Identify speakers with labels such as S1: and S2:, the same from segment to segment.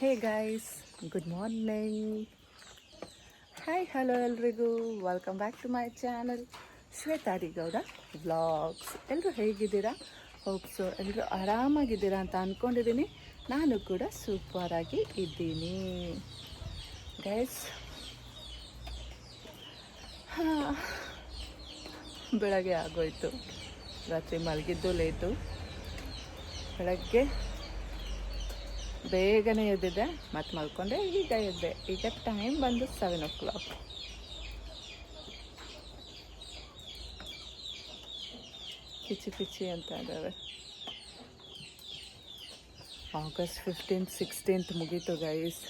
S1: Hey guys good morning hi hello ಎಲ್ರಿಗೂ. Welcome back to my channel ಶ್ವೇತಾರಿ Gowda vlogs ಎಲ್ಲರೂ ಹೇಗಿದ್ದೀರಾ? ಹೋಪ್ಸು ಎಲ್ಲರೂ ಆರಾಮಾಗಿದ್ದೀರಾ ಅಂತ ಅಂದ್ಕೊಂಡಿದ್ದೀನಿ ನಾನು ಕೂಡ ಸೂಪರಾಗಿ ಇದ್ದೀನಿ. ಗೈಸ್ ಬೆಳಗ್ಗೆ ಆಗೋಯ್ತು. ರಾತ್ರಿ ಮಲಗಿದ್ದು ಲೇಟು ಬೆಳಗ್ಗೆ ಬೇಗನೆ ಎದ್ದಿದ್ದೆ ಮತ್ತೆ ಮಲ್ಕೊಂಡೆ, ಈಗ ಎದ್ದೆ. ಈಗ ಟೈಮ್ ಬಂದು ಸೆವೆನ್ ಓ ಕ್ಲಾಕ್ ಕಿಚಿ ಕಿಚಿ ಅಂತ ಇದ್ದಾವೆ ಆಗಸ್ಟ್ ಫಿಫ್ಟೀನ್ತ್ ಸಿಕ್ಸ್ಟೀನ್ತ್ ಮುಗೀತು ಗೈಸ್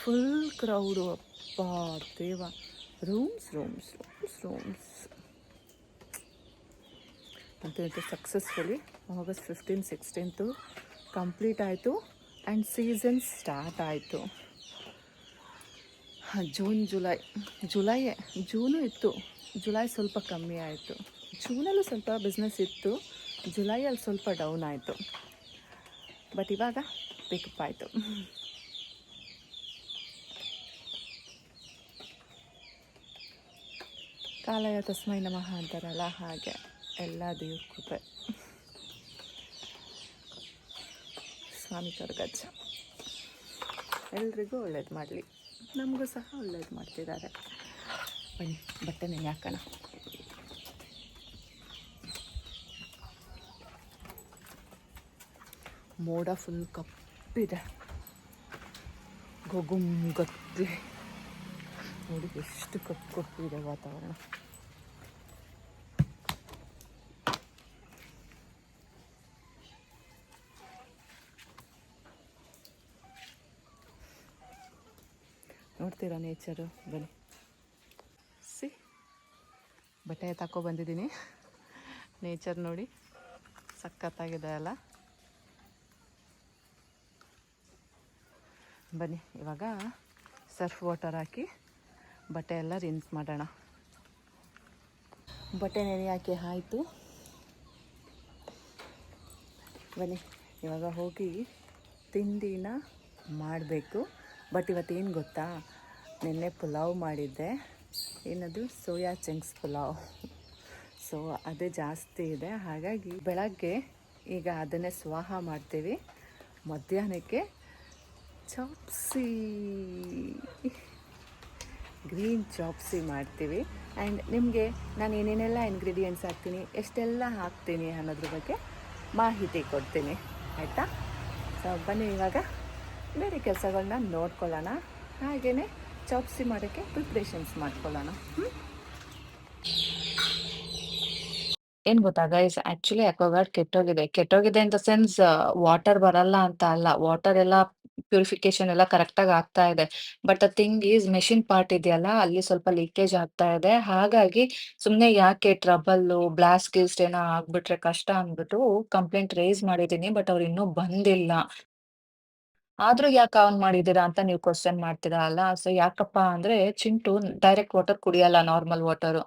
S1: ಫುಲ್ ಕ್ರೌಡು ಅಪ್ಪ, ದೇವ. ರೂಮ್ಸ್ ರೂಮ್ಸ್ ರೂಮ್ಸ್ ರೂಮ್ಸ್ ಅಂತ successfully August fifteen sixteenth complete ಆಯಿತು. ಆ್ಯಂಡ್ ಸೀಸನ್ ಸ್ಟಾರ್ಟ್ ಆಯಿತು. ಜೂನ್ ಜುಲೈ ಜುಲೈಯೇ ಜೂನು ಇತ್ತು. ಜುಲೈ ಸ್ವಲ್ಪ ಕಮ್ಮಿ ಆಯಿತು. ಜೂನಲ್ಲೂ ಸ್ವಲ್ಪ ಬಿಸ್ನೆಸ್ ಇತ್ತು. ಜುಲೈಯಲ್ಲಿ ಸ್ವಲ್ಪ ಡೌನ್ ಆಯಿತು. ಬಟ್ ಇವಾಗ ಪಿಕಪ್ ಆಯಿತು. ಕಾಲಯ ತಸ್ಮೈ ನಮಃ ಅಂತಾರಲ್ಲ ಹಾಗೆ. ಎಲ್ಲ ದೇವ್ರ ಕೃಪೆ. ಸ್ವಾಮಿ ಕರ್ಗಜ್ಜ ಎಲ್ರಿಗೂ ಒಳ್ಳೇದು ಮಾಡಲಿ. ನಮಗೂ ಸಹ ಒಳ್ಳೇದು ಮಾಡ್ತಿದ್ದಾರೆ. ಬನ್ನಿ, ಬಟ್ಟೆ ನೆನೆ ಹಾಕೋಣ. ಮೋಡ ಫುಲ್ ಕಪ್ಪಿದೆ. ಗೊಗುಮ್ ಗತ್ತಿ ನೋಡಿ ಎಷ್ಟು ಕಪ್ಪು ಕಪ್ಪಿದೆ ವಾತಾವರಣ. ನೋಡ್ತೀರಾ ನೇಚರು ಬನ್ನಿ. ಸಿ. ಬಟ್ಟೆ ತಕೊ ಬಂದಿದ್ದೀನಿ. ನೇಚರ್ ನೋಡಿ. ಸಖತ್ತಾಗಿದೆ ಅಲ್ಲ. ಬನ್ನಿ, ಇವಾಗ ಸರ್ಫ್ ವಾಟರ್ ಹಾಕಿ ಬಟ್ಟೆ ಎಲ್ಲ ರಿನ್ಸ್ ಮಾಡೋಣ. ಬಟ್ಟೆ ನೆನೆ ಹಾಕಿ ಆಯಿತು. ಬನ್ನಿ, ಇವಾಗ ಹೋಗಿ ತಿಂಡಿನ ಮಾಡಬೇಕು. ಬಟ್ ಇವತ್ತೇನು ಗೊತ್ತಾ? ನಿನ್ನೆ ಪುಲಾವ್ ಮಾಡಿದ್ದೆ. ಏನದು? Soya chunks pulao. ಸೊ ಅದೇ ಜಾಸ್ತಿ ಇದೆ. ಹಾಗಾಗಿ ಬೆಳಗ್ಗೆ ಈಗ ಅದನ್ನೇ ಸ್ವಾಹ ಮಾಡ್ತೀವಿ. ಮಧ್ಯಾಹ್ನಕ್ಕೆ ಚಾಪ್ಸಿ. ಗ್ರೀನ್ ಚಾಪ್ಸಿ ಮಾಡ್ತೀವಿ. ಆ್ಯಂಡ್ ನಿಮಗೆ ನಾನು ಏನೇನೆಲ್ಲ ಇನ್ಗ್ರೀಡಿಯೆಂಟ್ಸ್ ಹಾಕ್ತೀನಿ, ಎಷ್ಟೆಲ್ಲ ಹಾಕ್ತೀನಿ ಅನ್ನೋದ್ರ ಬಗ್ಗೆ ಮಾಹಿತಿ ಕೊಡ್ತೀನಿ. ಆಯಿತಾ? ಸೊ ಬನ್ನಿ ಇವಾಗ ಬೇರೆ ಕೆಲಸಗಳನ್ನ ನೋಡ್ಕೊಳ್ಳೋಣ. ಹಾಗೆಯೇ ಚಾಪ್ಸಿ ಮಾಡೋಕ್ಕೆ ಪ್ರಿಪ್ರೇಷನ್ಸ್ ಮಾಡ್ಕೊಳ್ಳೋಣ. ಏನ್ ಗೊತ್ತಾ ಗೈಸ್ ಆಕ್ಚುಲಿ ಅಕ್ವಾಗಾರ್ಡ್ ಕೆಟ್ಟೋಗಿದೆ. ಕೆಟ್ಟೋಗಿದೆ ದ ಸೆನ್ಸ್ ವಾಟರ್ ಬರಲ್ಲ ಅಂತ ಅಲ್ಲ. ವಾಟರ್ ಎಲ್ಲ ಪ್ಯೂರಿಫಿಕೇಶನ್ ಎಲ್ಲ ಕರೆಕ್ಟ್ ಆಗಿ ಆಗ್ತಾ ಇದೆ. But the thing is machine part ಇದೆಯಲ್ಲ, ಅಲ್ಲಿ ಸ್ವಲ್ಪ ಲೀಕೇಜ್ ಆಗ್ತಾ ಇದೆ. ಹಾಗಾಗಿ ಸುಮ್ನೆ ಯಾಕೆ ಟ್ರಬಲ್ ಬ್ಲಾಸ್ಟ್ ಗಿಲ್ಸ್ಟ್ ಏನೋ ಆಗ್ಬಿಟ್ರೆ ಕಷ್ಟ ಅಂದ್ಬಿಟ್ಟು ಕಂಪ್ಲೇಂಟ್ ರೇಸ್ ಮಾಡಿದ್ದೀನಿ ಬಟ್ ಅವ್ರು ಇನ್ನೂ ಬಂದಿಲ್ಲ. ಆದ್ರೂ ಯಾಕೆ ಆನ್ ಮಾಡಿದೀರಾ ಅಂತ ನೀವು ಕ್ವಶನ್ ಮಾಡ್ತೀರಾ ಅಲ್ಲ? ಸೊ ಯಾಕಪ್ಪ ಅಂದ್ರೆ ಚಿಂಟು ಡೈರೆಕ್ಟ್ ವಾಟರ್ ಕುಡಿಯಲ್ಲ ನಾರ್ಮಲ್ ವಾಟರ್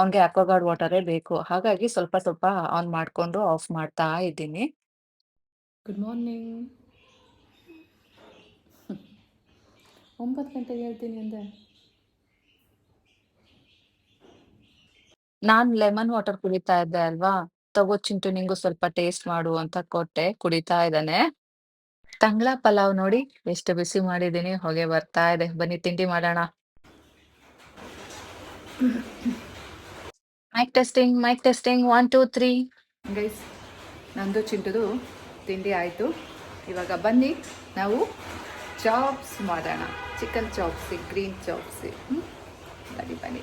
S1: ಅವ್ನ್ಗೆ ಅಕ್ವಾಗಾರ್ಡ್ ವಾಟರೇ ಬೇಕು. ಹಾಗಾಗಿ ಸ್ವಲ್ಪ ಸ್ವಲ್ಪ ಆನ್ ಮಾಡ್ಕೊಂಡು ಆಫ್ ಮಾಡ್ತಾ ಇದ್ದೀನಿ. ಗುಡ್ ಮಾರ್ನಿಂಗ್ ಒಂಬತ್ತು ಗಂಟೆಗೆ ಹೇಳ್ತೀನಿ ಅಂದೆ ನಾನ್ ಲೆಮನ್ ವಾಟರ್ ಕುಡಿತಾ ಇದ್ದೆ ಅಲ್ವಾ? ತಗೋ ಚಿಂಟು ನಿಂಗು ಸ್ವಲ್ಪ ಟೇಸ್ಟ್ ಮಾಡು ಅಂತ ಕೊಟ್ಟೆ ಕುಡಿತಾ ಇದ್ದಾನೆ. ತಂಗ್ಳಾ ಪಲಾವ್ ನೋಡಿ. ಎಷ್ಟು ಬಿಸಿ ಮಾಡಿದ್ದೀನಿ. ಹೊಗೆ ಬರ್ತಾ ಇದೆ. ಬನ್ನಿ ತಿಂಡಿ ಮಾಡೋಣ. Mic testing mic testing one two three guys ನಂದು ಚಿಂಟುದು ತಿಂಡಿ ಆಯಿತು. ಇವಾಗ ಬನ್ನಿ. ನಾವು ಚಾಪ್ಸ್ ಮಾಡೋಣ. ಚಿಕನ್ ಚಾಪ್ಸಿ ಗ್ರೀನ್ ಚಾಪ್ಸಿ ಬನ್ನಿ ಬನ್ನಿ.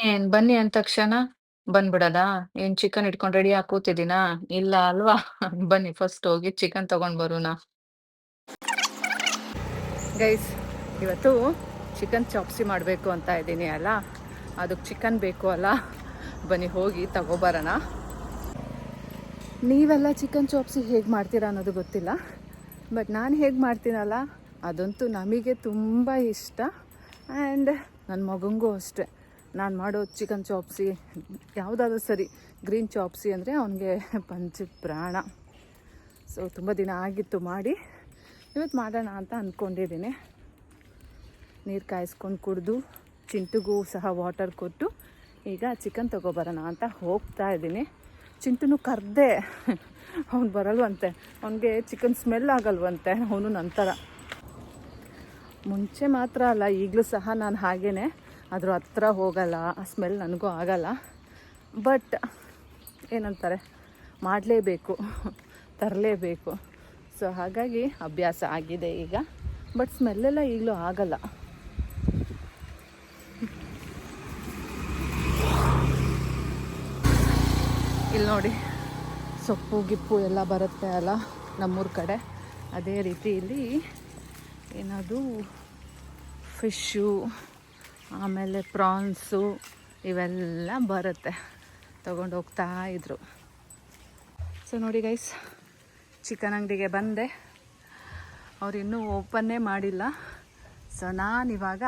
S1: ಏನ್ ಬನ್ನಿ ಅಂದ ತಕ್ಷಣ. ಬಂದ್ಬಿಡದಾ ಏನ್ ಚಿಕನ್ ಇಟ್ಕೊಂಡು ರೆಡಿ ಕೂತಿದ್ದೀನಾ ಇಲ್ಲ ಅಲ್ವಾ? ಬನ್ನಿ ಫಸ್ಟ್ ಹೋಗಿ ಚಿಕನ್ ತಗೊಂಡ್ ಬರೋಣ. ಗೈಸ್ ಇವತ್ತು ಚಿಕನ್ ಚಾಪ್ಸಿ ಮಾಡಬೇಕು ಅಂತ ಇದ್ದೀನಿ ಅಲ್ಲ? ಅದಕ್ಕೆ ಚಿಕನ್ ಬೇಕು ಅಲ್ಲ? ಬನ್ನಿ ಹೋಗಿ ತಗೋಬರೋಣ. ನೀವೆಲ್ಲ ಚಿಕನ್ ಚಾಪ್ಸಿ ಹೇಗೆ ಮಾಡ್ತೀರಾ ಅನ್ನೋದು ಗೊತ್ತಿಲ್ಲ. ಬಟ್ ನಾನು ಹೇಗೆ ಮಾಡ್ತೀನಲ್ಲ? ಅದಂತೂ ನಮಗೆ ತುಂಬ ಇಷ್ಟ. ಆ್ಯಂಡ್ ನನ್ನ ಮಗಂಗೂ ಅಷ್ಟೆ. ನಾನು ಮಾಡೋ ಚಿಕನ್ ಚಾಪ್ಸಿ ಯಾವುದಾದ್ರೂ ಸರಿ ಗ್ರೀನ್ ಚಾಪ್ಸಿ ಅಂದರೆ ಅವನಿಗೆ ಪಂಚ ಪ್ರಾಣ ಸೊ ತುಂಬ ದಿನ ಆಗಿತ್ತು ಮಾಡಿ ಇವತ್ತು ಮಾಡೋಣ ಅಂತ ಅಂದ್ಕೊಂಡಿದ್ದೀನಿ ನೀರು ಕಾಯಿಸ್ಕೊಂಡು ಕುಡಿದು, ಚಿಂಟುಗೂ ಸಹ ವಾಟರ್ ಕೊಟ್ಟು, ಈಗ ಚಿಕನ್ ತೊಗೊಬರೋಣ ಅಂತ ಹೋಗ್ತಾ ಇದ್ದೀನಿ. ಚಿಂಟುನು ಕರೆದೆ, ಅವ್ನು ಬರಲ್ವಂತೆ. ಅವನಿಗೆ ಚಿಕನ್ ಸ್ಮೆಲ್ ಆಗಲ್ವಂತೆ, ಅವನು ನಂತರ. ಮುಂಚೆ ಮಾತ್ರ ಅಲ್ಲ, ಈಗಲೂ ಸಹ ನಾನು ಹಾಗೇ ಅದ್ರ ಹತ್ರ ಹೋಗಲ್ಲ, ಆ ಸ್ಮೆಲ್ ನನಗೂ ಆಗಲ್ಲ. ಬಟ್ ಏನಂತಾರೆ, ಮಾಡಲೇಬೇಕು, ತರಲೇಬೇಕು. ಸೊ ಹಾಗಾಗಿ ಅಭ್ಯಾಸ ಆಗಿದೆ ಈಗ. ಬಟ್ ಸ್ಮೆಲ್ಲೆಲ್ಲ ಈಗಲೂ ಆಗಲ್ಲ. ಇಲ್ಲಿ ನೋಡಿ, ಸೊಪ್ಪು, ಗಿಪ್ಪು ಎಲ್ಲ ಬರುತ್ತೆ ಅಲ್ಲ ನಮ್ಮೂರ ಕಡೆ. ಅದೇ ರೀತಿ ಇಲ್ಲಿ ಏನದು ಫಿಶ್ಶು ಆಮೇಲೆ ಪ್ರಾನ್ಸು ಇವೆಲ್ಲ ಬರುತ್ತೆ. ತೊಗೊಂಡು ಹೋಗ್ತಾ ಇದ್ರು. ಸೊ ನೋಡಿ ಗೈಸ್ ಚಿಕನ್ ಅಂಗಡಿಗೆ ಬಂದೆ. ಅವ್ರು ಇನ್ನೂ ಓಪನ್ನೇ ಮಾಡಿಲ್ಲ. ಸೊ ನಾನಿವಾಗ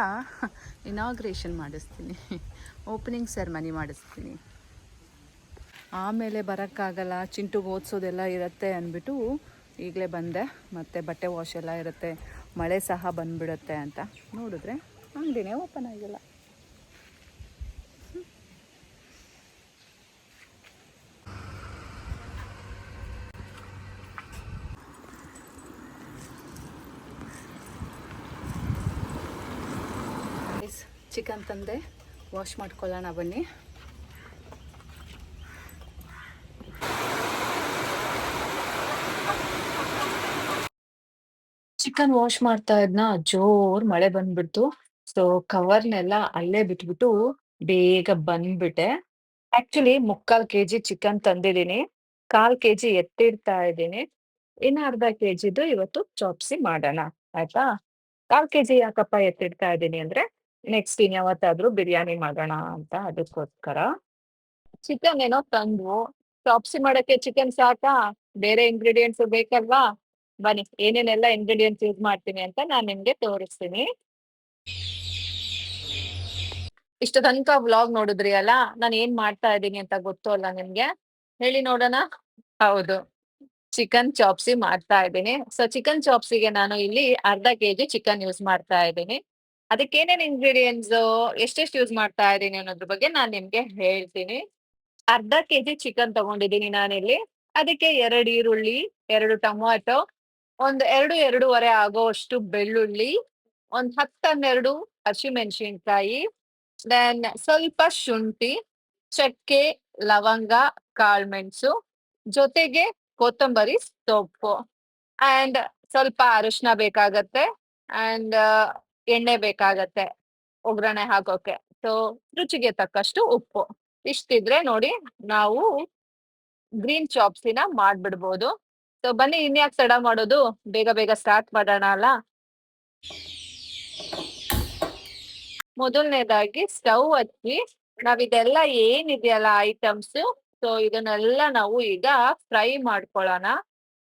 S1: ಇನಾಗ್ರೇಷನ್ ಮಾಡಿಸ್ತೀನಿ. ಓಪನಿಂಗ್ ಸೆರ್ಮನಿ ಮಾಡಿಸ್ತೀನಿ. ಆಮೇಲೆ ಬರೋಕ್ಕಾಗಲ್ಲ ಚಿಂಟುಗೆ ಓದಿಸೋದೆಲ್ಲ ಇರುತ್ತೆ ಅಂದ್ಬಿಟ್ಟು ಈಗಲೇ ಬಂದೆ. ಮತ್ತು ಬಟ್ಟೆ ವಾಶ್ ಎಲ್ಲ ಇರುತ್ತೆ. ಮಳೆ ಸಹ ಬಂದ್ಬಿಡುತ್ತೆ ಅಂತ ನೋಡಿದ್ರೆ. ಅಂಗಡಿನೇ ಓಪನ್ ಆಗಿಲ್ಲ. ಚಿಕನ್ ತಂದೆ ವಾಶ್ ಮಾಡ್ಕೊಳ್ಳೋಣ ಬನ್ನಿ.
S2: ಚಿಕನ್ ವಾಶ್ ಮಾಡ್ತಾ ಇದ್ನ ಜೋರ್ ಮಳೆ ಬಂದ್ಬಿಡ್ತು. ಸೊ, ಕವರ್ನೆಲ್ಲ ಅಲ್ಲೇ ಬಿಟ್ಬಿಟ್ಟು ಬೇಗ ಬಂದ್ಬಿಟ್ಟೆ. ಆಕ್ಚುಲಿ ಮುಕ್ಕಾಲ್ ಕೆಜಿ ಚಿಕನ್ ತಂದಿದ್ದೀನಿ. ಕಾಲ್ ಕೆಜಿ ಎತ್ತಿಡ್ತಾ ಇದ್ದೀನಿ. ಇನ್ನ ಅರ್ಧ ಕೆಜಿದು ಇವತ್ತು ಚಾಪ್ಸಿ ಮಾಡೋಣ, ಆಯ್ತಾ? ಕಾಲ್ ಕೆಜಿ ಯಾಕಪ್ಪ ಎತ್ತಿಡ್ತಾ ಇದ್ದೀನಿ ಅಂದ್ರೆ, ನೆಕ್ಸ್ಟ್ ಇನ್ಯಾವತ್ತಾದ್ರೂ ಬಿರಿಯಾನಿ ಮಾಡೋಣ ಅಂತ ಅದಕ್ಕೋಸ್ಕರ. ಚಿಕನ್ ಏನೋ ತಂದ್ವು. ಚಾಪ್ಸಿ ಮಾಡಕ್ಕೆ ಚಿಕನ್ ಸಾಕಾ? ಬೇರೆ ಇಂಗ್ರೀಡಿಯೆಂಟ್ಸ್ ಬೇಕಲ್ವಾ ಬನ್ನಿ, ಏನೇನೆಲ್ಲ ಇಂಗ್ರೀಡಿಯೆಂಟ್ಸ್ ಯೂಸ್ ಮಾಡ್ತೀನಿ ಅಂತ ನಾನು ನಿಮ್ಗೆ ತೋರಿಸ್ತೀನಿ. ಇಷ್ಟು ತನಕ ವ್ಲಾಗ್ ನೋಡಿದ್ರಿ ಅಲ್ಲ? ನಾನು ಏನ್ ಮಾಡ್ತಾ ಇದ್ದೀನಿ ಅಂತ ಗೊತ್ತು ಅಲ್ಲ ನಿಮ್ಗೆ? ಹೇಳಿ ನೋಡೋಣ. ಹೌದು. ಚಿಕನ್ ಚಾಪ್ಸಿ ಮಾಡ್ತಾ ಇದ್ದೀನಿ. ಸೊ ಚಿಕನ್ ಚಾಪ್ಸಿಗೆ ನಾನು ಇಲ್ಲಿ ಅರ್ಧ ಕೆಜಿ ಚಿಕನ್ ಯೂಸ್ ಮಾಡ್ತಾ ಇದ್ದೀನಿ. ಅದಕ್ಕೆ ಏನೇನ್ ಇಂಗ್ರೀಡಿಯೆಂಟ್ಸ್ ಎಷ್ಟೆಷ್ಟು ಯೂಸ್ ಮಾಡ್ತಾ ಇದ್ದೀನಿ ಅನ್ನೋದ್ರ ಬಗ್ಗೆ ನಾನು ನಿಮ್ಗೆ ಹೇಳ್ತೀನಿ. ಅರ್ಧ ಕೆಜಿ ಚಿಕನ್ ತಗೊಂಡಿದ್ದೀನಿ ನಾನಿಲ್ಲಿ. ಅದಕ್ಕೆ ಎರಡು ಈರುಳ್ಳಿ ಎರಡು ಟೊಮಾಟೊ ಒಂದ್ ಎರಡು ಎರಡೂವರೆ ಆಗೋವಷ್ಟು ಬೆಳ್ಳುಳ್ಳಿ ಒಂದ್ ಹತ್ತನ್ನೆರಡು ಹಸಿಮೆಣಸಿನ್ಕಾಯಿ ದೆನ್ ಸ್ವಲ್ಪ ಶುಂಠಿ, ಚಕ್ಕೆ, ಲವಂಗ ಕಾಳ್ಮೆಣಸು ಜೊತೆಗೆ ಕೊತ್ತಂಬರಿ, ಸೊಪ್ಪು. ಅಂಡ್ ಸ್ವಲ್ಪ ಅರಿಶಿನ ಬೇಕಾಗತ್ತೆ ಅಂಡ್ ಎಣ್ಣೆ ಬೇಕಾಗತ್ತೆ ಒಗ್ಗರಣೆ ಹಾಕೋಕೆ. ಸೊ ರುಚಿಗೆ ತಕ್ಕಷ್ಟು ಉಪ್ಪು. ಇಷ್ಟಿದ್ರೆ ನೋಡಿ, ನಾವು ಗ್ರೀನ್ ಚಾಪ್ಸಿನ ಮಾಡ್ಬಿಡ್ಬೋದು. ಸೊ ಬನ್ನಿ ಇನ್ಯಾಕ್ ತಡ ಮಾಡೋದು? ಬೇಗ ಬೇಗ ಸ್ಟಾರ್ಟ್ ಮಾಡೋಣ ಅಲ್ಲ? ಮೊದಲನೇದಾಗಿ ಸ್ಟವ್ ಹಚ್ಚಿ ನಾವಿದೆಲ್ಲ ಏನಿದೆಯಲ್ಲ ಐಟಮ್ಸ್ ಸೊ ಇದನ್ನೆಲ್ಲ ನಾವು ಈಗ ಫ್ರೈ ಮಾಡ್ಕೊಳ್ಳೋಣ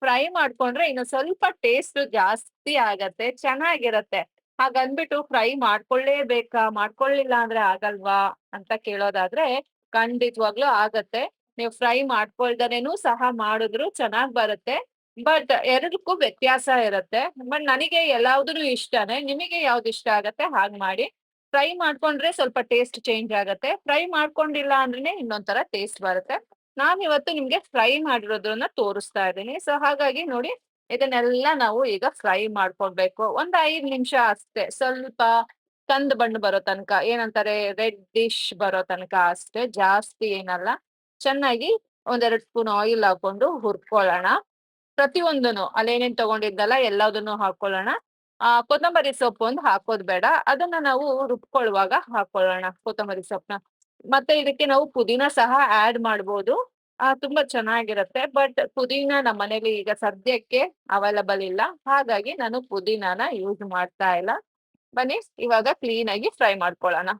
S2: ಫ್ರೈ ಮಾಡ್ಕೊಂಡ್ರೆ ಇನ್ನು ಸ್ವಲ್ಪ ಟೇಸ್ಟ್ ಜಾಸ್ತಿ ಆಗತ್ತೆ, ಚೆನ್ನಾಗಿರತ್ತೆ. ಹಾಗನ್ಬಿಟ್ಟು ಫ್ರೈ ಮಾಡ್ಕೊಳ್ಳೇಬೇಕಾ? ಮಾಡ್ಕೊಳ್ಳಿಲ್ಲ ಅಂದ್ರೆ ಆಗಲ್ವಾ? ಅಂತ ಕೇಳೋದಾದ್ರೆ ಖಂಡಿತವಾಗ್ಲೂ ಆಗತ್ತೆ. ನೀವು ಫ್ರೈ ಮಾಡ್ಕೊಳ್ದನೇನು ಸಹ ಮಾಡಿದ್ರು ಚೆನ್ನಾಗ್ ಬರುತ್ತೆ. ಬಟ್ ಎರಡಕ್ಕೂ ವ್ಯತ್ಯಾಸ ಇರುತ್ತೆ. ಬಟ್ ನನಗೆ ಎಲ್ಲಾವ್ದು ಇಷ್ಟನೇ. ನಿಮಗೆ ಯಾವ್ದು ಇಷ್ಟ ಆಗತ್ತೆ ಹಾಗೆ ಮಾಡಿ. ಫ್ರೈ ಮಾಡ್ಕೊಂಡ್ರೆ ಸ್ವಲ್ಪ ಟೇಸ್ಟ್ ಚೇಂಜ್ ಆಗತ್ತೆ. ಫ್ರೈ ಮಾಡ್ಕೊಂಡಿಲ್ಲ ಅಂದ್ರೆ ಇನ್ನೊಂಥರ ಟೇಸ್ಟ್ ಬರುತ್ತೆ. ನಾನ್ ಇವತ್ತು ನಿಮ್ಗೆ ಫ್ರೈ ಮಾಡಿರೋದನ್ನ ತೋರಿಸ್ತಾ ಇದ್ದೀನಿ. ಸೊ ಹಾಗಾಗಿ ನೋಡಿ, ಇದನ್ನೆಲ್ಲ ನಾವು ಈಗ ಫ್ರೈ ಮಾಡ್ಕೊಳ್ಬೇಕು ಒಂದ್ ಐದ್ ನಿಮಿಷ ಅಷ್ಟೇ, ಸ್ವಲ್ಪ ಕಂದ್ ಬಣ್ಣ ಬರೋ ತನಕ, ಏನಂತಾರೆ ರೆಡ್ ಡಿಶ್ ಬರೋ ತನಕ ಅಷ್ಟೇ, ಜಾಸ್ತಿ ಏನಲ್ಲ. ಚೆನ್ನಾಗಿ ಒಂದೆರಡು ಸ್ಪೂನ್ ಆಯಿಲ್ ಹಾಕೊಂಡು ಹುರ್ಕೊಳ್ಳೋಣ. ಪ್ರತಿಯೊಂದನು ಅಲ್ಲೇನೇನ್ ತಗೊಂಡಿದ್ದಲ್ಲ, ಎಲ್ಲದನ್ನು ಹಾಕೊಳ್ಳೋಣ ಆ, ಕೊತ್ತಂಬರಿ ಸೊಪ್ಪು ಒಂದು ಹಾಕೋದ್ ಬೇಡ. ಅದನ್ನ ನಾವು ರುಬ್ಕೊಳ್ಳುವಾಗ ಹಾಕೊಳ್ಳೋಣ ಕೊತ್ತಂಬರಿ ಸೊಪ್ಪನ್ನ. ಮತ್ತೆ ಇದಕ್ಕೆ ನಾವು ಪುದೀನ ಸಹ ಆಡ್ ಮಾಡ್ಬೋದು. ಆ, ತುಂಬಾ ಚೆನ್ನಾಗಿರುತ್ತೆ. ಬಟ್ ಪುದೀನ ನಮ್ಮ ಮನೇಲಿ ಈಗ ಸದ್ಯಕ್ಕೆ ಅವೈಲಬಲ್ ಇಲ್ಲ. ಹಾಗಾಗಿ ನಾನು ಪುದೀನಾನ ಯೂಸ್ ಮಾಡ್ತಾ ಇಲ್ಲ. ಬನ್ನಿ, ಇವಾಗ ಕ್ಲೀನ್ ಆಗಿ ಫ್ರೈ ಮಾಡ್ಕೊಳ್ಳೋಣ.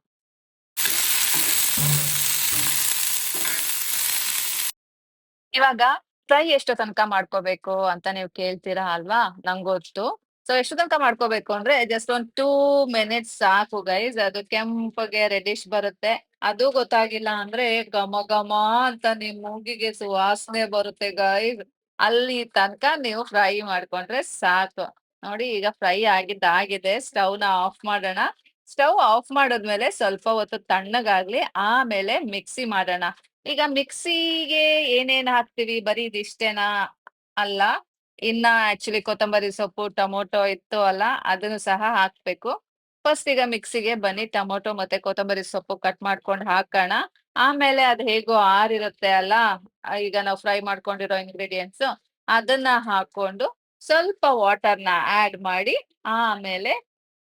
S2: ಇವಾಗ ಫ್ರೈ ಎಷ್ಟು ತನಕ ಮಾಡ್ಕೋಬೇಕು ಅಂತ ನೀವು ಕೇಳ್ತೀರಾ ಅಲ್ವಾ? ನಂಗೊತ್ತು. ಸೊ ಎಷ್ಟು ತನಕ ಮಾಡ್ಕೋಬೇಕು ಅಂದ್ರೆ ಜಸ್ಟ್ ಒಂದ್ ಟೂ ಮಿನಿಟ್ಸ್ ಸಾಕು ಗೈಸ್ ಅದು ಕೆಂಪಗೆ ರೆಡಿಶ್ ಬರುತ್ತೆ. ಅದು ಗೊತ್ತಾಗಿಲ್ಲ ಅಂದ್ರೆ ಘಮ ಘಮ ಅಂತ ನಿಮ್ ಮೂಗಿಗೆ ಸುವಾಸನೆ ಬರುತ್ತೆ ಗೈಸ್ ಅಲ್ಲಿ ತನಕ ನೀವು ಫ್ರೈ ಮಾಡ್ಕೊಂಡ್ರೆ ಸಾಕು. ನೋಡಿ, ಈಗ ಫ್ರೈ ಆಗಿದ್ದ, ಆಗಿದೆ. ಸ್ಟವ್ನ ಆಫ್ ಮಾಡೋಣ. ಸ್ಟವ್ ಆಫ್ ಮಾಡಿದ್ಮೇಲೆ ಸ್ವಲ್ಪ ಹೊತ್ತು ತಣ್ಣಗಾಗ್ಲಿ, ಆಮೇಲೆ ಮಿಕ್ಸಿ ಮಾಡೋಣ. ಈಗ ಮಿಕ್ಸಿಗೆ ಏನೇನ್ ಹಾಕ್ತಿವಿ? ಬರೀ ಇದಿಷ್ಟೇನಾ ಅಲ್ಲ. ಇನ್ನ ಆಕ್ಚುಲಿ ಕೊತ್ತಂಬರಿ ಸೊಪ್ಪು, ಟೊಮೊಟೊ ಇತ್ತು ಅಲ್ಲ, ಅದನ್ನು ಸಹ ಹಾಕ್ಬೇಕು. ಫಸ್ಟ್ ಈಗ ಮಿಕ್ಸಿಗೆ ಬನ್ನಿ, ಟೊಮೊಟೊ ಮತ್ತೆ ಕೊತ್ತಂಬರಿ ಸೊಪ್ಪು ಕಟ್ ಮಾಡ್ಕೊಂಡು ಹಾಕೋಣ. ಆಮೇಲೆ ಅದ್ ಹೇಗೋ ಆರಿರುತ್ತೆ ಅಲ್ಲ, ಈಗ ನಾವು ಫ್ರೈ ಮಾಡ್ಕೊಂಡಿರೋ ಇಂಗ್ರೀಡಿಯೆಂಟ್ಸ್ ಅದನ್ನ ಹಾಕೊಂಡು ಸ್ವಲ್ಪ ವಾಟರ್ನ ಆಡ್ ಮಾಡಿ, ಆಮೇಲೆ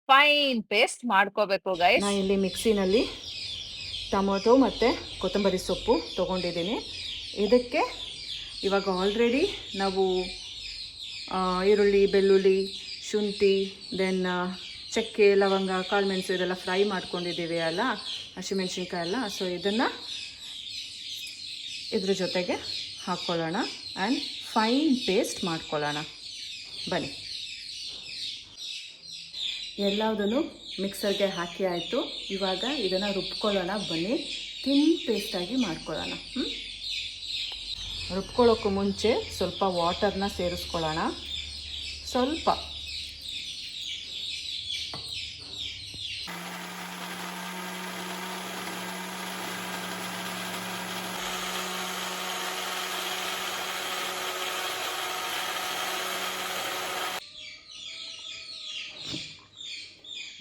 S2: ಫೈನ್ ಪೇಸ್ಟ್ ಮಾಡ್ಕೋಬೇಕು ಗೈಸ್
S1: ನಾ ಇಲ್ಲಿ ಮಿಕ್ಸಿನಲ್ಲಿ ಟೊಮೊಟೊ ಮತ್ತು ಕೊತ್ತಂಬರಿ ಸೊಪ್ಪು ತೊಗೊಂಡಿದ್ದೀನಿ. ಇದಕ್ಕೆ ಇವಾಗ ಆಲ್ರೆಡಿ ನಾವು ಈರುಳ್ಳಿ, ಬೆಳ್ಳುಳ್ಳಿ, ಶುಂಠಿ ದೆನ್ ಚಕ್ಕೆ, ಲವಂಗ ಕಾಳುಮೆಣಸು ಇದೆಲ್ಲ ಫ್ರೈ ಮಾಡ್ಕೊಂಡಿದ್ದೀವಿ ಅಲ್ಲ ಹಸಿಮೆಣ್ಸಿನ್ಕಾಯಿ ಎಲ್ಲ ಸೊ ಇದನ್ನು ಇದ್ರ ಜೊತೆಗೆ ಹಾಕ್ಕೊಳ್ಳೋಣ ಆ್ಯಂಡ್ ಫೈನ್ ಪೇಸ್ಟ್ ಮಾಡ್ಕೊಳ್ಳೋಣ. ಬನ್ನಿ. ಎಲ್ಲದನ್ನು ಮಿಕ್ಸರ್ಗೆ ಹಾಕಿ ಆಯಿತು. ಇವಾಗ ಇದನ್ನು ರುಬ್ಕೊಳ್ಳೋಣ ಬನ್ನಿ. ತಿನ್ ಪೇಸ್ಟಾಗಿ ಮಾಡ್ಕೊಳ್ಳೋಣ. ಹ್ಮ್? ರುಬ್ಕೊಳ್ಳೋಕ್ಕೂ ಮುಂಚೆ ಸ್ವಲ್ಪ ವಾಟರ್ನ ಸೇರಿಸ್ಕೊಳ್ಳೋಣ ಸ್ವಲ್ಪ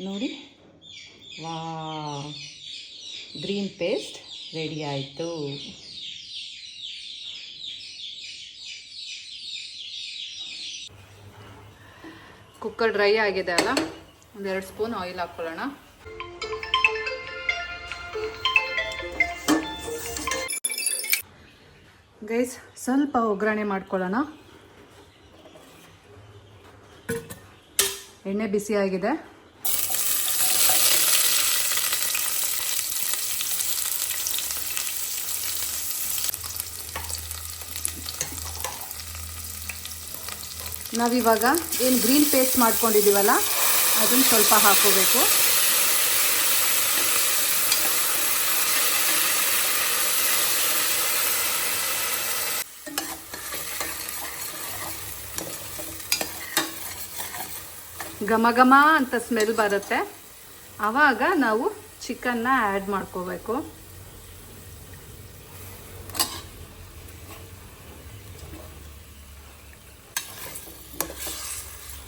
S1: ನೋಡಿ ವಾ ಗ್ರೀನ್ ಪೇಸ್ಟ್ ರೆಡಿ ಆಯಿತು ಕುಕ್ಕರ್ ಡ್ರೈ ಆಗಿದೆ ಅಲ್ಲ? ಒಂದೆರಡು ಸ್ಪೂನ್ ಆಯಿಲ್ ಹಾಕ್ಕೊಳ್ಳೋಣ. ಗೈಸ್ ಸ್ವಲ್ಪ ಒಗ್ಗರಣೆ ಮಾಡ್ಕೊಳ್ಳೋಣ. ಎಣ್ಣೆ ಬಿಸಿ ನಾವಿವಾಗ ಏನು ಗ್ರೀನ್ ಪೇಸ್ಟ್ ಮಾಡ್ಕೊಂಡಿದ್ದೀವಲ್ಲ, ಅದನ್ನು ಸ್ವಲ್ಪ ಹಾಕೋಬೇಕು. ಘಮ ಘಮ ಅಂತ ಸ್ಮೆಲ್ ಬರುತ್ತೆ. ಆವಾಗ ನಾವು ಚಿಕನ್ನ ಆ್ಯಡ್ ಮಾಡ್ಕೋಬೇಕು.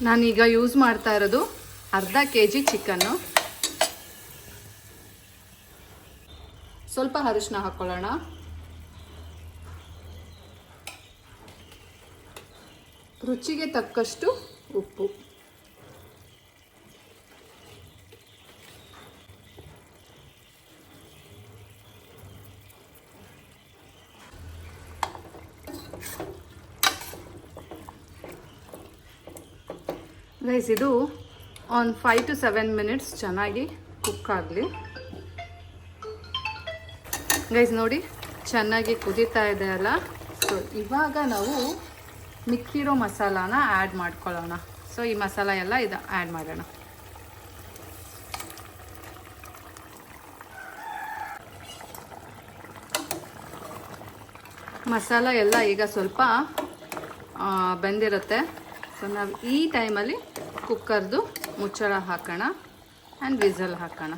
S1: ನಾನೀಗ ಯೂಸ್ ಮಾಡ್ತಾ ಇರೋದು ಅರ್ಧ ಕೆ ಜಿ ಚಿಕನ್ನು ಸ್ವಲ್ಪ ಅರಿಶಿನ ಹಾಕ್ಕೊಳ್ಳೋಣ ರುಚಿಗೆ ತಕ್ಕಷ್ಟು ಉಪ್ಪು. ಗೈಸ್, ಇದು ಒಂದು ಫೈವ್ ಟು ಸೆವೆನ್ ಮಿನಿಟ್ಸ್ ಚೆನ್ನಾಗಿ ಕುಕ್ ಆಗಲಿ. ಗೈಸ್, ನೋಡಿ, ಚೆನ್ನಾಗಿ ಕುದೀತಾ ಇದೆ ಅಲ್ಲ? ಸೊ ಇವಾಗ ನಾವು ಮಿಕ್ಕಿರೋ ಮಸಾಲಾನ ಆ್ಯಡ್ ಮಾಡ್ಕೊಳ್ಳೋಣ. ಸೊ ಈ ಮಸಾಲ ಎಲ್ಲ ಇದು ಆ್ಯಡ್ ಮಾಡೋಣ. ಮಸಾಲ ಎಲ್ಲ ಈಗ ಸ್ವಲ್ಪ ಬೆಂದಿರುತ್ತೆ. ಸೊ ನಾವು ಈ ಟೈಮಲ್ಲಿ ಕುಕ್ಕರ್ದು ಮುಚ್ಚಳ ಹಾಕೋಣ ಆ್ಯಂಡ್ ವಿಸಲ್ ಹಾಕೋಣ.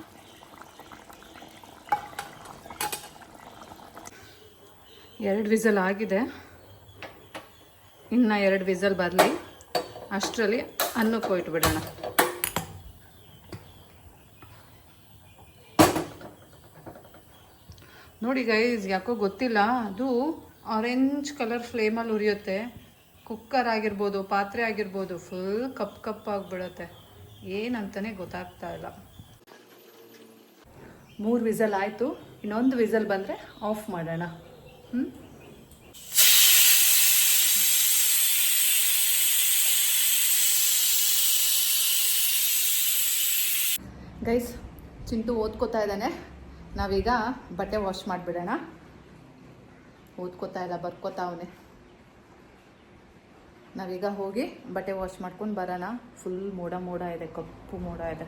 S1: ಎರಡು ವಿಸಲ್ ಆಗಿದೆ. ಇನ್ನು ಎರಡು ವಿಸಲ್ ಬರಲಿ. ಅಷ್ಟರಲ್ಲಿ ಅನ್ನಕ್ಕೆ ಇಟ್ಬಿಡೋಣ ನೋಡಿ ಗೈಸ್ ಯಾಕೋ ಗೊತ್ತಿಲ್ಲ, ಅದು ಆರೆಂಜ್ ಕಲರ್ ಫ್ಲೇಮಲ್ಲಿ ಉರಿಯುತ್ತೆ. ಕುಕ್ಕರ್ ಆಗಿರ್ಬೋದು, ಪಾತ್ರೆ ಆಗಿರ್ಬೋದು ಫುಲ್ ಕಪ್ ಕಪ್ ಆಗಿಬಿಡುತ್ತೆ. ಏನಂತಾನೆ ಗೊತ್ತಾಗ್ತಾ ಇಲ್ಲ. ಮೂರು ವಿಸಲ್ ಆಯಿತು. ಇನ್ನೊಂದು ವಿಸಲ್ ಬಂದರೆ ಆಫ್ ಮಾಡೋಣ. ಹ್ಞೂ ಗೈಸ್ ಚಿಂಟು ಓದ್ಕೋತಾ ಇದ್ದಾನೆ. ನಾವೀಗ ಬಟ್ಟೆ ವಾಶ್ ಮಾಡಿಬಿಡೋಣ. ಓದ್ಕೋತಾ ಇಲ್ಲ, ಬರ್ಕೋತಾ ಅವನೇ. ನಾವೀಗ ಹೋಗಿ ಬಟ್ಟೆ ವಾಶ್ ಮಾಡ್ಕೊಂಡು ಬರೋಣ. ಫುಲ್ ಮೋಡ ಮೋಡ ಇದೆ ಕಪ್ಪು ಮೋಡ ಇದೆ.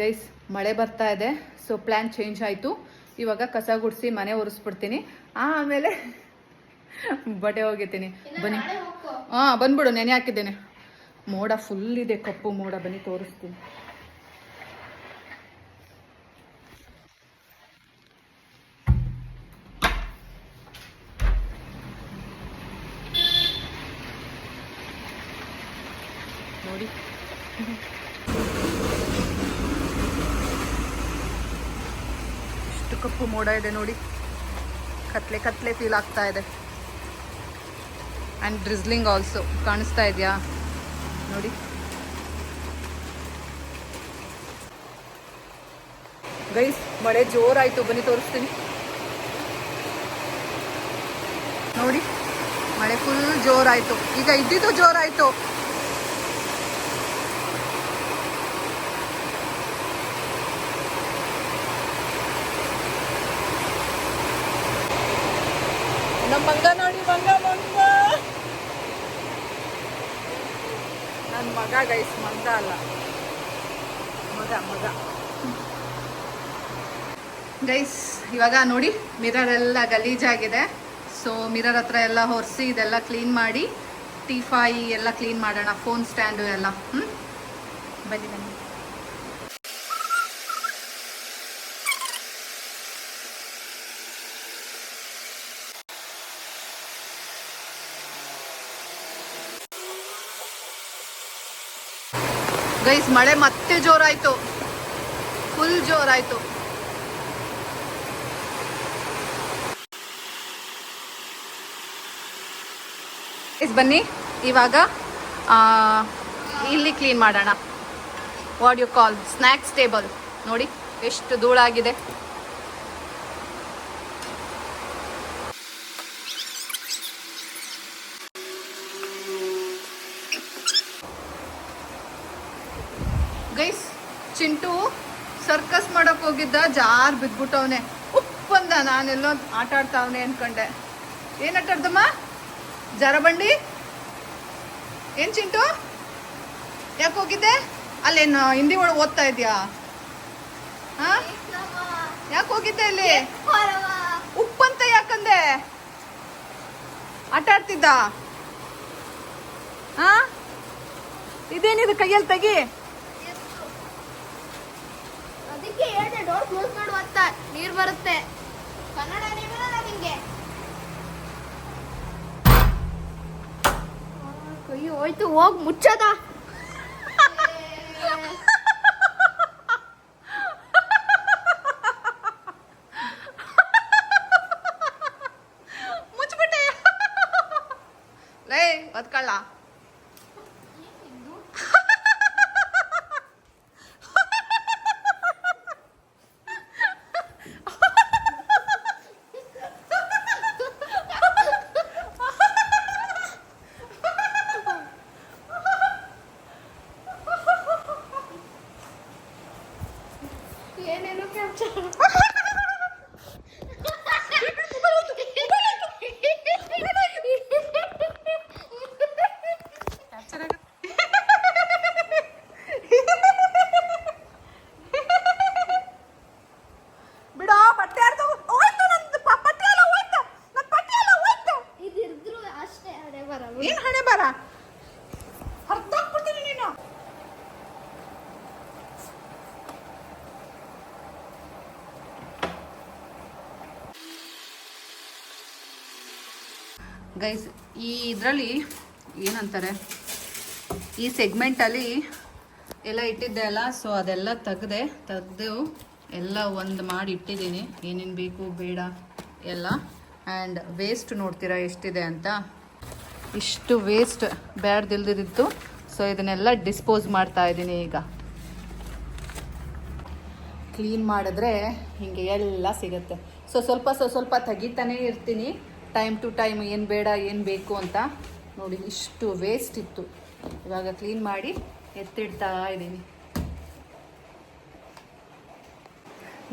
S1: ಗೈಸ್ ಮಳೆ ಬರ್ತಾ ಇದೆ ಸೊ ಪ್ಲ್ಯಾನ್ ಚೇಂಜ್ ಆಯಿತು. ಇವಾಗ ಕಸ ಗುಡಿಸಿ ಮನೆ ಒರೆಸ್ಬಿಡ್ತೀನಿ. ಆಮೇಲೆ ಬಟ್ಟೆ ಹೋಗಿತೀನಿ ಬನ್ನಿ. ಹಾಂ ಬಂದ್ಬಿಡು ನೆನೆ ಹಾಕಿದ್ದೇನೆ. ಮೋಡ ಫುಲ್ ಇದೆ ಕಪ್ಪು ಮೋಡ. ಬನ್ನಿ ತೋರಿಸ್ತೀನಿ ನೋಡಿ ಎಷ್ಟು ಕಪ್ಪು ಮೋಡ ಇದೆ ನೋಡಿ. ಕತ್ಲೆ ಕತ್ಲೆ ಫೀಲ್ ಆಗ್ತಾ ಇದೆ. ಆ್ಯಂಡ್ ಡ್ರಿಸ್ಲಿಂಗ್ ಆಲ್ಸೋ ಕಾಣಿಸ್ತಾ ಇದೆಯಾ? ನೋಡಿ. ಗೈಸ್ ಮಳೆ ಜೋರಾಯಿತು. ಬನ್ನಿ, ತೋರಿಸ್ತೀನಿ. ನೋಡಿ. ಮಳೆ ಫುಲ್ ಜೋರಾಯಿತು. ಈಗ ಇದ್ದಿದ್ದು ಜೋರಾಯ್ತು. ಮಂಗ ನೋಡಿ ನನ್ನ ಮಗ. ಗೈಸ್ ಮಂಗ ಅಲ್ಲ. ಮಗ ಮಗ. ಗೈಸ್ ಇವಾಗ ನೋಡಿ ಮಿರರ್ ಎಲ್ಲ ಗಲೀಜಾಗಿದೆ ಸೊ ಮಿರರ್ ಹತ್ರ ಎಲ್ಲ ಹೊರಿಸಿ ಇದೆಲ್ಲ ಕ್ಲೀನ್ ಮಾಡಿ ಟೀಫಾಯಿ ಎಲ್ಲ ಕ್ಲೀನ್ ಮಾಡೋಣ ಫೋನ್ ಸ್ಟ್ಯಾಂಡು ಎಲ್ಲ. ಹ್ಞೂ ಬನ್ನಿ ಬನ್ನಿ. ಗೈಸ್, ಮಳೆ ಮತ್ತೆ ಜೋರಾಯ್ತು. ಫುಲ್ ಜೋರಾಯ್ತು. ಇಸ್ ಬನ್ನಿ. ಇವಾಗ ಇಲ್ಲಿ ಕ್ಲೀನ್ ಮಾಡೋಣ. What you call snacks table ನೋಡಿ, ಎಷ್ಟು ಧೂಳಾಗಿದೆ ಗೈಸ್ ಚಿಂಟು ಸರ್ಕಸ್ ಮಾಡಕ್ ಹೋಗಿದ್ದ, ಜಾರ್ ಬಿದ್ಬಿಟ್ಟವನೆ ಉಪ್ಪಂದ ನಾನೆಲ್ಲೋ ಆಟ ಆಡ್ತಾವನೆ ಅನ್ಕೊಂಡೆ. ಏನ್ ಆಟಾಡ್ದಮ್ಮ ಜರಬಂಡಿ? ಏನ್ ಚಿಂಟು? ಯಾಕೆ ಹೋಗಿದ್ದೆ? ಅಲ್ಲೇನು, ಹಿಂದಿ ಒಳಗೆ ಓದ್ತಾ ಇದೀಯಾ? ಹಾ? ಯಾಕೆ ಹೋಗಿದ್ದೆ ಇಲ್ಲಿ? ಉಪ್ಪಂತ ಯಾಕಂದೆ ಆಟ ಆಡ್ತಿದ್ದ? ಹಾ? ಇದೇನಿದು ಕೈಯಲ್ಲಿ ತೆಗಿ?
S3: ಅದಕ್ಕೆ ಹೇಳಿದೆ ಡೋರ್ ಕ್ಲೋಸ್ ಮಾಡು ಅಂತ ನೀರು ಬರುತ್ತೆ. ಕನ್ನಡ ನಿಮಗೆ? ನಿಮಗೆ ಕೈ ಹೋಯ್ತು, ಹೋಗ್ ಮುಚ್ಚದ.
S1: ಮುಚ್ಚಿಬಿಟ್ಟೆ ಲೇ ಒದ್ಕಳ್ಳ
S3: ಏನೇನು ಕ್ಯಾಪ್ಚರ್
S1: ಬಿಡೋ ಬಟ್ಟೆ ಯಾರ್ದು ಹೋಯ್ತು ನಂದು ಪ- ಬಟ್ಟೆ ಎಲ್ಲ ಹೋಯ್ತು ನನ್ನ ಬಟ್ಟೆ ಎಲ್ಲ ಹೋಯ್ತು
S3: ಇದಿದ್ರು ಅಷ್ಟೇ ಅದೇ ಬರಲ್ಲ
S1: ಏನ್ ಹಣೆ ಬರ ಹರ್ದಾಕ್ಬಿಡ್ತೀನಿ ನೀನು ಗೈಸ್ ಈ ಇದರಲ್ಲಿ ಏನಂತಾರೆ? ಈ ಸೆಗ್ಮೆಂಟಲ್ಲಿ ಎಲ್ಲ ಇಟ್ಟಿದ್ದೆ ಅಲ್ಲ ಸೊ ಅದೆಲ್ಲ ತೆಗೆದೆ, ತೆಗೆದು ಎಲ್ಲ ಒಂದು ಮಾಡಿ ಇಟ್ಟಿದ್ದೀನಿ. ಏನೇನು ಬೇಕು, ಬೇಡ, ಎಲ್ಲ. ಆ್ಯಂಡ್ ವೇಸ್ಟ್ ನೋಡ್ತೀರಾ, ಎಷ್ಟಿದೆ ಅಂತ? ಇಷ್ಟು ವೇಸ್ಟ್ ಬ್ಯಾಡ್ದಿಲ್ದಿದ್ದು ಸೊ ಇದನ್ನೆಲ್ಲ ಡಿಸ್ಪೋಸ್ ಮಾಡ್ತಾ ಇದ್ದೀನಿ ಈಗ. ಕ್ಲೀನ್ ಮಾಡಿದ್ರೆ ಹೀಗೆ ಎಲ್ಲ ಸಿಗುತ್ತೆ. ಸೊ ಸ್ವಲ್ಪ ಸೊ ಸ್ವಲ್ಪ ತೆಗಿತಾನೇ ಇರ್ತೀನಿ. ಟೈಮ್ ಟು ಟೈಮ್ ಏನು ಬೇಡ, ಏನು ಬೇಕು ಅಂತ ನೋಡಿ, ಇಷ್ಟು ವೇಸ್ಟ್ ಇತ್ತು. ಇವಾಗ ಕ್ಲೀನ್ ಮಾಡಿ ಎತ್ತಿಡ್ತಾ ಇದ್ದೀನಿ.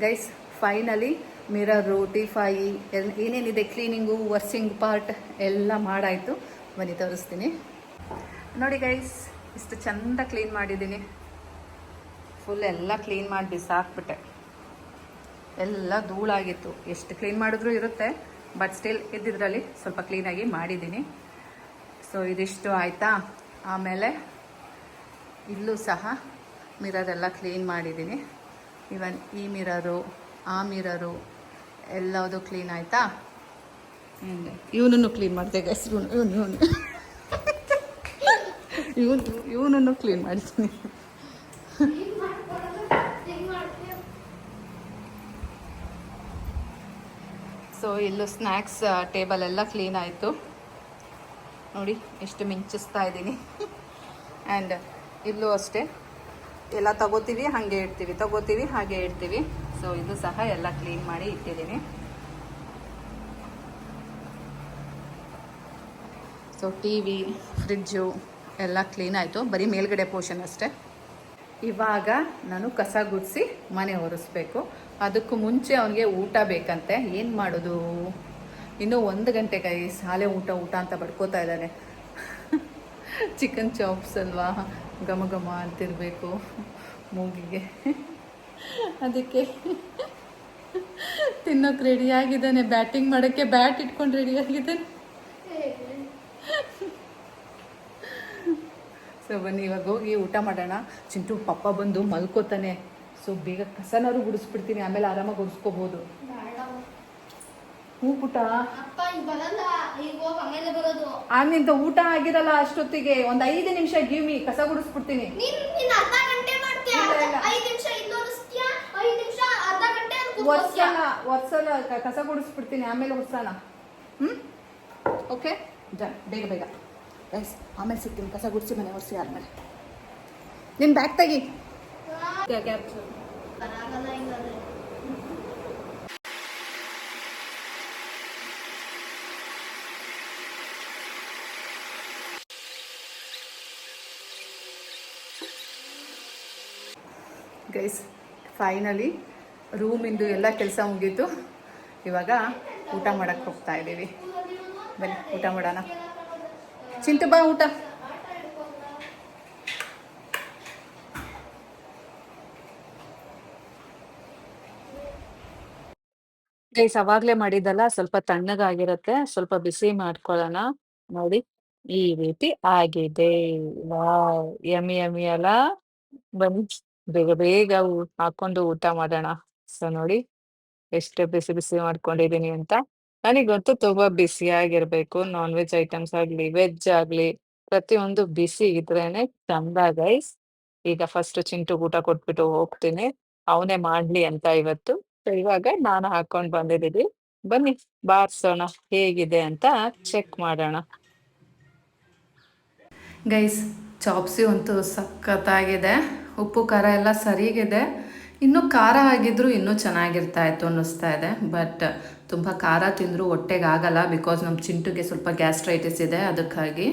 S1: ಗೈಸ್ ಫೈನಲಿ ಮಿರರು ಟಿಫಾಯಿ ಎಲ್, ಏನೇನಿದೆ ಕ್ಲೀನಿಂಗು ವರ್ಸಿಂಗ್ ಪಾರ್ಟ್ ಎಲ್ಲ ಮಾಡಾಯಿತು. ಬನ್ನಿ, ತೋರಿಸ್ತೀನಿ. ನೋಡಿ ಗೈಸ್ ಇಷ್ಟು ಚಂದ ಕ್ಲೀನ್ ಮಾಡಿದ್ದೀನಿ. ಫುಲ್ ಎಲ್ಲ ಕ್ಲೀನ್ ಮಾಡಿ ಬಿಸಾಕ್ಬಿಟ್ಟೆ. ಎಲ್ಲ ಧೂಳಾಗಿತ್ತು. ಎಷ್ಟು ಕ್ಲೀನ್ ಮಾಡಿದ್ರೂ ಇರುತ್ತೆ? ಬಟ್ ಸ್ಟಿಲ್ ಇದ್ದಿದ್ರಲ್ಲಿ ಸ್ವಲ್ಪ ಕ್ಲೀನಾಗಿ ಮಾಡಿದ್ದೀನಿ. ಸೊ ಇದಿಷ್ಟು ಆಯಿತಾ? ಆಮೇಲೆ ಇಲ್ಲೂ ಸಹ ಮಿರರ್ ಎಲ್ಲ ಕ್ಲೀನ್ ಮಾಡಿದ್ದೀನಿ. ಇವನ್ ಈ ಮಿರರು ಆ ಮಿರರು ಎಲ್ಲದು ಕ್ಲೀನ್ ಆಯಿತಾ? ಇವನನ್ನು ಕ್ಲೀನ್ ಮಾಡಿದೆ ಗೈಸ್ ಇವನು ಇವನು ಇವನು. ಇವನು, ಇವನನ್ನು ಕ್ಲೀನ್ ಮಾಡ್ತೀನಿ ಸೊ ಇಲ್ಲೂ ಸ್ನ್ಯಾಕ್ಸ್ ಟೇಬಲ್ ಎಲ್ಲ ಕ್ಲೀನ್ ಆಯಿತು. ನೋಡಿ ಎಷ್ಟು ಮಿಂಚಿಸ್ತಾ ಇದ್ದೀನಿ. ಆ್ಯಂಡ್ ಇಲ್ಲೂ ಅಷ್ಟೇ. ಎಲ್ಲ ತಗೋತೀವಿ, ಹಾಗೆ ಇಡ್ತೀವಿ. ತಗೋತೀವಿ, ಹಾಗೆ ಇಡ್ತೀವಿ. ಸೊ ಇದು ಸಹ ಎಲ್ಲ ಕ್ಲೀನ್ ಮಾಡಿ ಇಟ್ಟಿದ್ದೀನಿ. ಸೊ ಟಿ ವಿ ಫ್ರಿಜ್ಜು ಎಲ್ಲ ಕ್ಲೀನ್ ಆಯಿತು. ಬರೀ ಮೇಲ್ಗಡೆ ಪೋರ್ಷನ್ ಅಷ್ಟೇ. ಇವಾಗ ನಾನು ಕಸ ಗುಡಿಸಿ ಮನೆ ಒರೆಸ್ಬೇಕು. ಅದಕ್ಕೂ ಮುಂಚೆ ಅವನಿಗೆ ಊಟ ಬೇಕಂತೆ. ಏನು ಮಾಡೋದು? ಇನ್ನೂ ಒಂದು ಗಂಟೆ ಕೈ ಶಾಲೆ ಊಟ ಊಟ ಅಂತ ಬಡ್ಕೋತಾ ಇದ್ದಾನೆ. ಚಿಕನ್ ಚಾಪ್ಸ್ ಅಲ್ವಾ? ಘಮ ಘಮ ಅಂತಿರಬೇಕು ಮೂಗಿಗೆ. ಅದಕ್ಕೆ ತಿನ್ನೋಕೆ ರೆಡಿಯಾಗಿದ್ದಾನೆ ಬ್ಯಾಟಿಂಗ್ ಮಾಡೋಕ್ಕೆ ಬ್ಯಾಟ್ ಇಟ್ಕೊಂಡು ರೆಡಿಯಾಗಿದ್ದಾನೆ ಸೊ ಬನ್ನಿ ಇವಾಗ ಹೋಗಿ ಊಟ ಮಾಡೋಣ. ಚಿಂಟು ಪಪ್ಪ ಬಂದು ಮಲ್ಕೋತಾನೆ. ಸೊ ಬೇಗ ಕಸನಾದ್ರು ಗುಡಿಸ್ಬಿಡ್ತೀನಿ ಆಮೇಲೆ ಆರಾಮಾಗಿ ಗುಡಿಸ್ಕೋಬೋದು ಹ್ಞೂ ಪುಟ್ಟ.
S3: ಬರೋದು.
S1: ಆಮಿಂದ ಊಟ ಆಗಿರಲ್ಲ ಅಷ್ಟೊತ್ತಿಗೆ. ಒಂದು ಐದು ನಿಮಿಷ ಗೀಮಿ ಕಸ ಗುಡಿಸ್ಬಿಡ್ತೀನಿ. ಒರ್ಸಲ ಒರ್ಸಲ ಕಸ ಗುಡಿಸ್ಬಿಡ್ತೀನಿ ಆಮೇಲೆ ಹೊರ್ಸೋಣ ಹ್ಮ್? ಓಕೆ ಡನ್ ಬೇಗ ಬೇಗ. ಗೈಸ್ ಆಮೇಲೆ ಸಿಗ್ತೀನಿ. ಕಸ ಗುಡಿಸಿ, ಮನೆ ಒರೆಸಿ ಆದ್ಮೇಲೆ. ನಿನ್ನ ಬ್ಯಾಗ್ ತೆಗಿ. ಗೈಸ್ ಫೈನಲಿ ರೂಮಿಂದು ಎಲ್ಲ ಕೆಲಸ ಮುಗೀತು. ಇವಾಗ ಊಟ ಮಾಡಕ್ಕೆ ಹೋಗ್ತಾ ಇದ್ದೀವಿ ಬನ್ನಿ, ಊಟ ಮಾಡೋಣ. ಚಿಂಟು, ಬಾ ಊಟ.
S2: ಗೈಸ್, ಅವಾಗ್ಲೇ ಮಾಡಿದ್ದಲ್ಲ, ಸ್ವಲ್ಪ ತಣ್ಣಗಾಗಿರತ್ತೆ, ಸ್ವಲ್ಪ ಬಿಸಿ ಮಾಡ್ಕೊಳ್ಳೋಣ. ನೋಡಿ, ಈ ರೀತಿ ಆಗಿದೆ. ವಾವ್, ಯಮ್ಮಿ ಯಮ್ಮಿ ಅಲ್ಲ. ಬನ್ನಿ, ಬೇಗ ಬೇಗ ಹಾಕೊಂಡು ಊಟ ಮಾಡೋಣ. ಸೊ ನೋಡಿ, ಎಷ್ಟು ಬಿಸಿ ಬಿಸಿ ಮಾಡ್ಕೊಂಡಿದೀನಿ ಅಂತ. ನನಗಂತೂ ತುಂಬಾ ಬಿಸಿಯಾಗಿರ್ಬೇಕು ನಾನ್ ವೆಜ್ ಐಟಮ್ಸ್ ಆಗ್ಲಿ ವೆಜ್ ಆಗ್ಲಿ ಪ್ರತಿಯೊಂದು ಬಿಸಿ ಇದ್ರೇನೆ ಚಂದ ಗೈಸ್ ಈಗ ಫಸ್ಟ್ ಚಿಂಟು ಊಟ ಕೊಟ್ಬಿಟ್ಟು ಹೋಗ್ತೀನಿ. ಅವನೇ ಮಾಡ್ಲಿ ಅಂತ ಇವತ್ತು. ಸೊ, ಇವಾಗ ನಾನು ಹಾಕೊಂಡ್ ಬಂದಿದ್ದೀನಿ ಬನ್ನಿ ಬಾರ್ಸೋಣ. ಹೇಗಿದೆ ಅಂತ ಚೆಕ್ ಮಾಡೋಣ.
S1: ಗೈಸ್ ಚಾಪ್ಸಿ ಅಂತೂ ಸಖತ್ತಾಗಿದೆ. ಉಪ್ಪು ಖಾರ ಎಲ್ಲ ಸರಿಗಿದೆ. ಇನ್ನೂ ಖಾರ ಆಗಿದ್ರೂ ಇನ್ನೂ ಚೆನ್ನಾಗಿರ್ತಾ ಇತ್ತು ಅನ್ನಿಸ್ತಾ ಇದೆ. ಬಟ್ ತುಂಬ ಖಾರ ತಿಂದರೂ ಹೊಟ್ಟೆಗೆ ಆಗಲ್ಲ ಬಿಕಾಸ್ ನಮ್ಮ ಚಿಂಟುಗೆ ಸ್ವಲ್ಪ ಗ್ಯಾಸ್ಟ್ರೈಟಿಸ್ ಇದೆ, ಅದಕ್ಕಾಗಿ.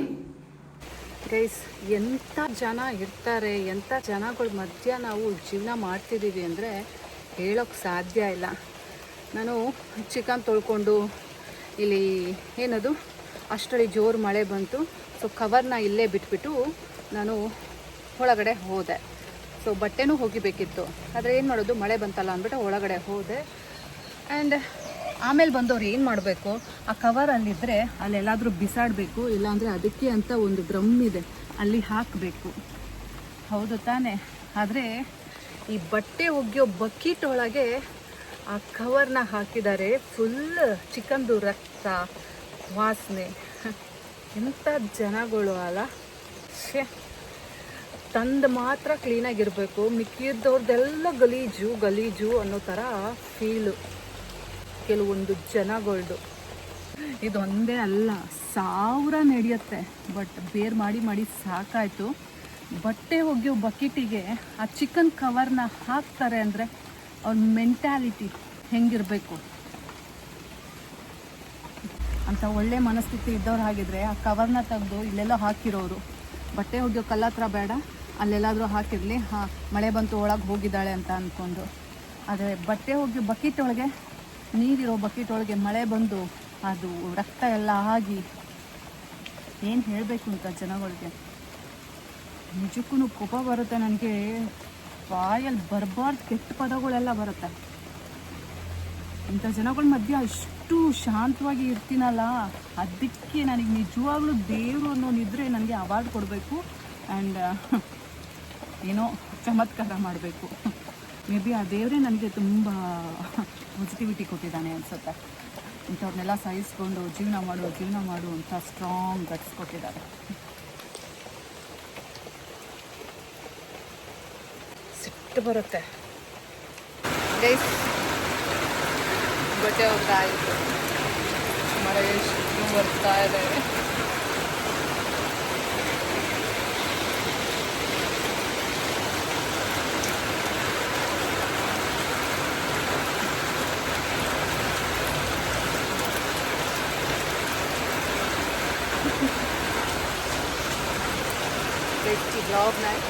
S1: ಗೈಸ್ ಎಂಥ ಜನ ಇರ್ತಾರೆ ಎಂಥ ಜನಗಳ ಮಧ್ಯ ನಾವು ಜೀವನ ಮಾಡ್ತಿದ್ದೀವಿ ಅಂದರೆ ಹೇಳೋಕ್ಕೆ ಸಾಧ್ಯ ಇಲ್ಲ. ನಾನು ಚಿಕನ್ ತೊಳ್ಕೊಂಡು ಇಲ್ಲಿ ಏನದು, ಅಷ್ಟರಲ್ಲಿ ಜೋರು ಮಳೆ ಬಂತು. ಸೊ ಕವರ್ನ ಇಲ್ಲೇ ಬಿಟ್ಬಿಟ್ಟು ನಾನು ಒಳಗಡೆ ಹೋದೆ. ಸೊ ಬಟ್ಟೆನೂ ಹೋಗಿಬೇಕಿತ್ತು. ಆದರೆ ಏನು ಮಾಡೋದು, ಮಳೆ ಬಂತಲ್ಲ ಅಂದ್ಬಿಟ್ಟು ಒಳಗಡೆ ಹೋದೆ. ಆ್ಯಂಡ್ ಆಮೇಲೆ ಬಂದವ್ರು ಏನು ಮಾಡಬೇಕು? ಆ ಕವರ್ ಅಲ್ಲಿದ್ದರೆ ಅಲ್ಲೆಲ್ಲಾದರೂ ಬಿಸಾಡಬೇಕು, ಇಲ್ಲಾಂದರೆ ಅದಕ್ಕೆ ಅಂತ ಒಂದು ಡ್ರಮ್ ಇದೆ, ಅಲ್ಲಿ ಹಾಕಬೇಕು. ಹೌದು ತಾನೇ. ಆದರೆ ಈ ಬಟ್ಟೆ ಒಗೆಯೋ ಬಕೀಟ್ ಒಳಗೆ ಆ ಕವರ್ನ ಹಾಕಿದ್ದಾರೆ ಫುಲ್ ಚಿಕನ್ದು ರಕ್ತ, ವಾಸನೆ. ಎಂಥ ಜನಗಳು ಅಲ್ಲ. ಛೇ. ತಂದು ಮಾತ್ರ ಕ್ಲೀನಾಗಿರಬೇಕು ಮಿಕ್ಕಿದ್ದವ್ರದ್ದೆಲ್ಲ ಗಲೀಜು ಗಲೀಜು ಅನ್ನೋ ಥರ ಫೀಲು ಕೆಲವೊಂದು ಜನಗಳ್ದು. ಇದೊಂದೇ ಅಲ್ಲ, ಸಾವಿರ ನಡೆಯುತ್ತೆ. ಬಟ್ ಬೇರ್ ಮಾಡಿ ಮಾಡಿ ಸಾಕಾಯಿತು. ಬಟ್ಟೆ ಒಗೆಯೋ ಬಕೆಟಿಗೆ ಆ ಚಿಕನ್ ಕವರ್ನ ಹಾಕ್ತಾರೆ ಅಂದರೆ ಅವ್ರ ಮೆಂಟ್ಯಾಲಿಟಿ ಹೆಂಗಿರಬೇಕು? ಅಂತ ಒಳ್ಳೆ ಮನಸ್ಥಿತಿ ಇದ್ದವ್ರು ಹಾಗಿದ್ರೆ ಆ ಕವರ್ನ ತೆಗೆದು ಇಲ್ಲೆಲ್ಲ ಹಾಕಿರೋರು. ಬಟ್ಟೆ ಒಗೆಯೋ ಕಲ್ಲ ಹತ್ರ ಬೇಡ, ಅಲ್ಲೆಲ್ಲಾದರೂ ಹಾಕಿರಲಿ. ಹಾ, ಮಳೆ ಬಂತು, ಒಳಗೆ ಹೋಗಿದ್ದಾಳೆ ಅಂತ ಅಂದ್ಕೊಂಡು ಆದರೆ ಬಟ್ಟೆ ಒಗೆಯೋ ಬಕೆಟ್ ಒಳಗೆ ನೀರಿರೋ ಬಕೆಟ್ ಒಳಗೆ ಮಳೆ ಬಂದು ಅದು ರಕ್ತ ಎಲ್ಲ ಆಗಿ ಏನು ಹೇಳಬೇಕು ಅಂತ ಜನಗಳಿಗೆ? ನಿಜಕ್ಕೂ ಕೋಪ ಬರುತ್ತೆ ನನಗೆ. ಬಾಯಲ್ಲಿ ಬರಬಾರ್ದು, ಕೆಟ್ಟ ಪದಗಳೆಲ್ಲ ಬರುತ್ತೆ. ಇಂಥ ಜನಗಳ ಮಧ್ಯೆ ಅಷ್ಟು ಶಾಂತವಾಗಿ ಇರ್ತೀನಲ್ಲ? ಅದಕ್ಕೆ ನನಗೆ ನಿಜವಾಗ್ಲೂ ದೇವರು ಅನ್ನೋನಿದ್ರೆ ನನಗೆ ಅವಾರ್ಡ್ ಕೊಡಬೇಕು. ಆ್ಯಂಡ್ ಏನೋ ಚಮತ್ಕಾರ ಮಾಡಬೇಕು. ಮೇ ಬಿ ಆ ದೇವರೇ ನನಗೆ ತುಂಬ ಪಾಸಿಟಿವಿಟಿ ಕೊಟ್ಟಿದ್ದಾನೆ ಅನ್ಸುತ್ತೆ. ಇಂಥವ್ರನ್ನೆಲ್ಲ ಸಹಿಸ್ಕೊಂಡು ಜೀವನ ಮಾಡು ಜೀವನ ಮಾಡು ಅಂತ ಸ್ಟ್ರಾಂಗ್ ಗಟ್ಸ್ ಕೊಟ್ಟಿದ್ದಾರೆ. ಸಿಟ್ಟು ಬರುತ್ತೆ. ಬಟ್ಟೆ ಹೋಗ್ತಾ ಮಳೆ ಎಷ್ಟು ಬರ್ತಾ ಇದೆ.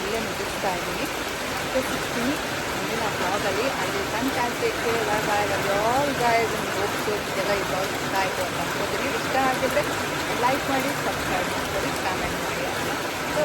S1: ಇಲ್ಲೇ ಮುಗಿಸ್ತಾ ಇದ್ದೀನಿ. ಮತ್ತೆ ಸಿಗ್ತೀನಿ. ಮುಂದಿನ ಬ್ಲಾಗಲ್ಲಿ ಅಲ್ಲಿ. ಸನ್ ಚಾನ್ಸ್ ಇತ್ತು ಇವಾಗ ಆಲ್ ಗಾಯಸ್ ಹೋಗ್ತು ಇದೆಲ್ಲ ಇವಾಗ ಇಷ್ಟ ಆಯಿತು ಅಂತ ಅನ್ಕೋತೀನಿ. ಇಷ್ಟ ಆಗಿದ್ರೆ ಲೈಕ್ ಮಾಡಿ ಸಬ್ಸ್ಕ್ರೈಬ್ ಮಾಡ್ಕೊಳ್ಳಿ ಕಾಮೆಂಟ್ ಮಾಡಿ ಅಂತ. ಸೊ